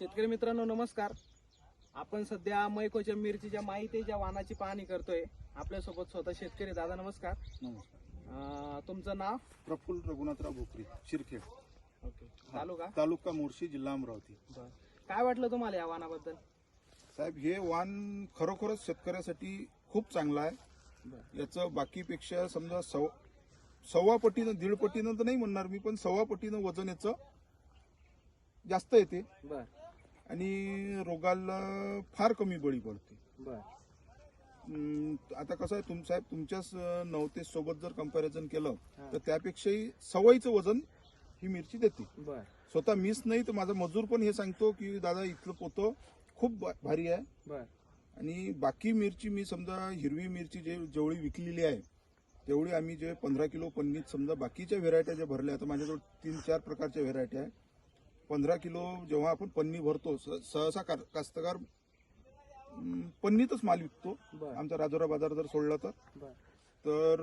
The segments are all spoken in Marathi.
शेतकरी मित्रांनो नमस्कार. आपण सध्या मैकोच्या मिरचीच्या माहितीच्या वाहनाची पाहणी करतोय. आपल्यासोबत स्वतः शेतकरी दादा नमस्कार. नमस्कार. अं, तुमचं नाव? प्रफुल्ल रघुनाथराव भोकरी शिरखेड. ओके. तालुका? तालुका मोर्शी जिल्हा अमरावती. बरं. काय वाटलं तुम्हाला या वाहनाबद्दल साहेब हे वाण खरोखरच शेतकऱ्यासाठी खूप चांगलं आहे. याचं बाकीपेक्षा समजा सव सव्वा पटीनं दीड पटीनं तर नाही म्हणणार मी पण सव्वा पटीनं वजन याचं जास्त येते. बर. आणि रोगाला फार कमी बळी पडते. आता कसं आहे तुम साहेब तुमच्याच अं, नवतेस सोबत जर कंपॅरिझन केलं. तर त्यापेक्षाही सवयीचं वजन ही मिरची देते. स्वतः मीच नाही तर माझा मजूर पण हे सांगतो की दादा इथलं पोतं खूप भारी आहे. आणि बाकी मिरची मी समजा हिरवी मिरची जे जेवढी विकलेली आहे तेवढी आम्ही जे पंधरा किलो पन्नीत समजा बाकीच्या व्हेरायट्या ज्या भरल्या आता माझ्याजवळ तीन चार प्रकारच्या व्हेरायट्या आहे. पंधरा किलो जेव्हा आपण पन्नी भरतो सहसा कास्तकार पन्नीतच माल विकतो. आमचा राजोरा बाजार जर सोडला तर. तर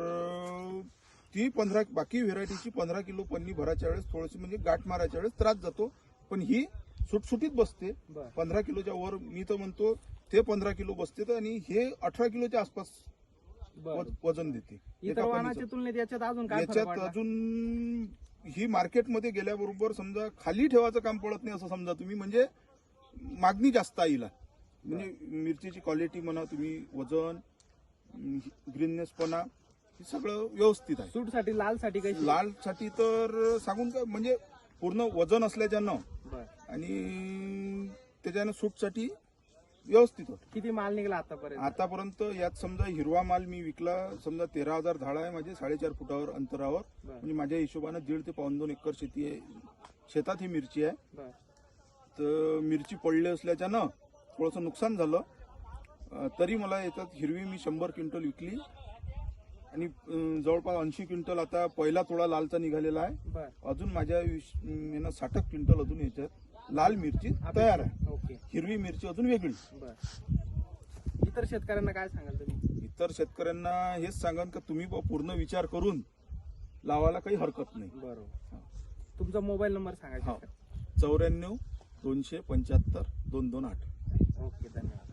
ती पंधरा बाकी व्हेरायटीची पंधरा किलो पन्नी भराच्या वेळेस थोडीशी म्हणजे गाठ मारायच्या वेळेस त्रास जातो. पण ही सुटसुटीत बसते. पंधरा किलोच्या वर मी तर म्हणतो ते पंधरा किलो बसते तर आणि हे अठरा किलोच्या आसपास वजन देते. याच्यात अजून ही मार्केटमध्ये गेल्याबरोबर समजा खाली ठेवायचं काम पडत नाही असं समजा तुम्ही म्हणजे मागणी जास्त आईला म्हणजे मिरचीची क्वालिटी म्हणा तुम्ही वजन ग्रीननेसपणा हे सगळं व्यवस्थित आहे. सूटसाठी लालसाठी काही लाल साठी तर सांगून का म्हणजे पूर्ण वजन असल्याच्यानं आणि त्याच्यानं सूटसाठी व्यवस्थित होतं. किती माल निघाला आतापर्यंत? आतापर्यंत यात समजा हिरवा माल मी विकला समजा तेरा हजार झाड आहे माझे साडेचार फुटावर अंतरावर. म्हणजे माझ्या हिशोबानं दीड ते पाऊन दोन एकर शेती आहे. शेतात ही मिरची आहे. तर मिरची पडली असल्याच्यानं थोडंसं नुकसान झालं. तरी मला याच्यात हिरवी मी शंभर क्विंटल विकली. आणि जवळपास ऐंशी क्विंटल आता पहिला थोडा लालचा निघालेला आहे. अजून माझ्या साठक क्विंटल अजून याच्यात. लाल मिरची तयार आहे. ओके. हिरवी मिरची अजून वेगळी. बर. इतर शेतकऱ्यांना काय सांगाल तुम्ही? इतर शेतकऱ्यांना हेच सांगन का तुम्ही पूर्ण विचार करून लावायला काही हरकत नाही. बरोबर. तुमचा मोबाईल नंबर सांगायचा चौऱ्याण्णव दोनशे पंच्याहत्तर दोन दोन आठ. ओके धन्यवाद.